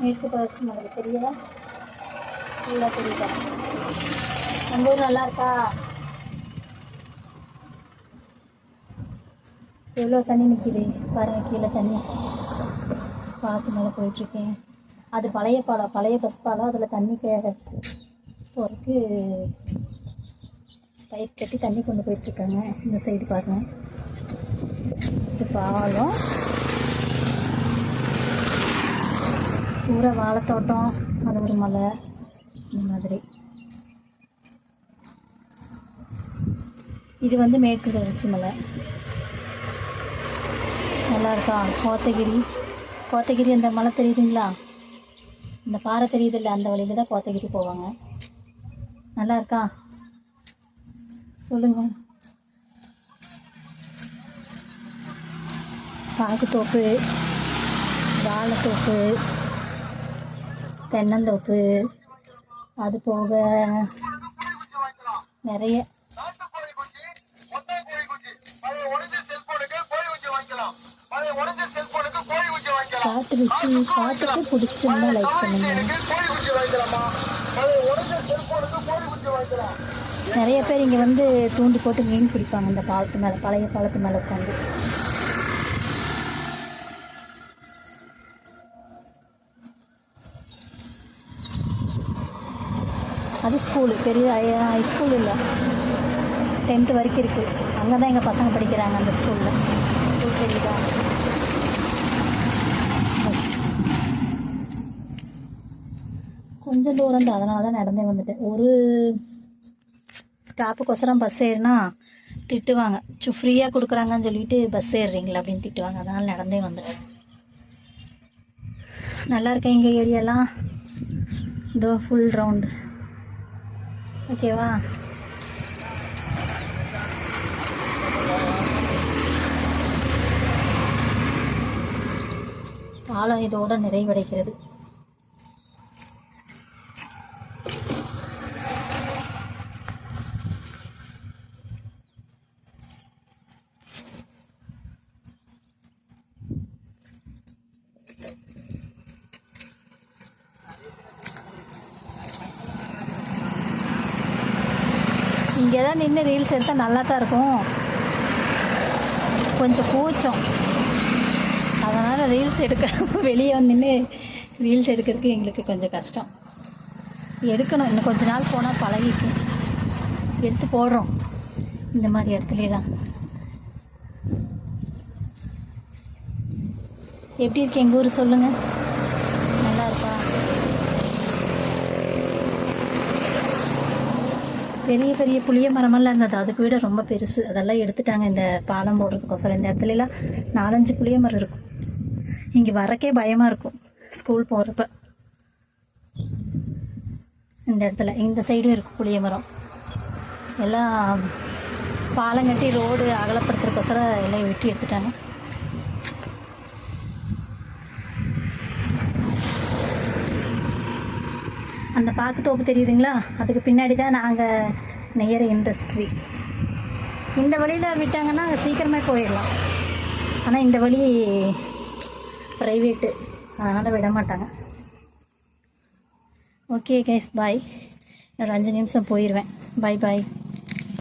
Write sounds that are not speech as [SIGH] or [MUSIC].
மேற்கு தொடர்ச்சி மலை தெரியல நல்லா தெரியுதா? நம்ம ஊர் நல்லா இருக்கா? எவ்வளோ தண்ணி நிற்கிது பாருங்க கீழே தண்ணி. பாலத்து மேலே போயிட்டுருக்கேன். அது பழைய பாலம் பழைய பஸ் பாலம் அதில் தண்ணி போகிறதுக்கு பைப் கட்டி தண்ணி கொண்டு போயிட்டுருக்காங்க. இந்த சைடு பாருங்க. இது பாலம். பூரா வாழைத்தோட்டம் அது ஒரு மலை இந்த மாதிரி. இது வந்து மேற்கு தொடர்ச்சி மலை. நல்லா இருக்கா கோத்தகிரி. கோத்தகிரி அந்த மலை தெரியுதுங்களா? இந்த பாறை தெரியுது இல்லை அந்த வழியில் தான் கோத்தகிரி போவாங்க. நல்லா இருக்கா சொல்லுங்க பாக்குத்தோப்பு வாழைத்தோப்பு. தென்னந்தோப்பு அது போக நிறைய. நாட்டுக்கோழி காட்டு வச்சு காட்டுக்கு பிடிச்சிருந்தா லைக் பண்ணுங்க. நிறைய பேர் இங்கே வந்து தூண்டி போட்டு மீன் பிடிப்பாங்க இந்த பாலத்து மேலே பழைய பாலத்து மேலே உட்காந்து அது ஸ்கூலு பெரிய ஹை ஸ்கூல் இல்லை. டென்த்து வரைக்கும் இருக்குது அங்கே தான் எங்கள் பசங்க படிக்கிறாங்க அந்த ஸ்கூலில் ஸ்கூல் தெரியுதா? பஸ் கொஞ்சம் தூரம் தான் அதனால தான் நடந்தே வந்துட்டேன். ஒரு ஸ்டாப்புக்கோசரம் பஸ் ஏறினா திட்டுவாங்க. சு ஃப்ரீயாக கொடுக்குறாங்கன்னு சொல்லிட்டு பஸ் ஏறுறீங்களா அப்படின்னு திட்டுவாங்க. அதனால் நடந்தே வந்துட்டேன். நல்லா இருக்கேன். எங்கள் ஏரியாலாம்? இதோ ஃபுல் ரவுண்டு ஓகேவா? பாலம் இதோட நிறைவடைகிறது. இங்கே தான் நின்று ரீல்ஸ் எடுத்தால் நல்லா தான் இருக்கும். கொஞ்சம் கூச்சம். அதனால் ரீல்ஸ் எடுக்க [LAUGHS] வெளியே வந்துன்னு நின்று ரீல்ஸ் எடுக்கிறதுக்கு எங்களுக்கு கொஞ்சம் கஷ்டம். எடுக்கணும். இன்னும் கொஞ்ச நாள் போனால் பழகிக்கும். எடுத்து போடுறோம். இந்த மாதிரி இடத்துலலாம் எப்படி இருக்கு எங்கள் ஊர் சொல்லுங்கள் நல்லா இருக்கா? பெரிய பெரிய புளிய மரமெல்லாம் இருந்தது அதுக்கு விட ரொம்ப பெருசு. அதெல்லாம் எடுத்துட்டாங்க இந்த பாலம் போடுறதுக்கோசரம். இந்த இடத்துலலாம் நாலஞ்சு புளிய மரம் இருக்கும். இங்கே வரக்கே பயமாக இருக்கும் ஸ்கூல் போகிறப்ப இந்த இடத்துல இந்த சைடும் இருக்கும் புளிய மரம். எல்லாம் பாலம் கட்டி ரோடு அகலப்படுத்துறதுக்கோசரம் எல்லாம் வெட்டி எடுத்துட்டாங்க. அந்த பாக்கு தோப்பு தெரியுதுங்களா? அதுக்கு பின்னாடி தான் நாங்கள் நெய்யற இண்டஸ்ட்ரி இந்த வழியில் விட்டாங்கன்னா சீக்கிரமே போயிடலாம். ஆனால் இந்த வழி ப்ரைவேட்டு அதனால் விட மாட்டாங்க. ஓகே கேஸ் பாய் ஒரு அஞ்சு நிமிஷம் போயிடுவேன் பாய் பாய்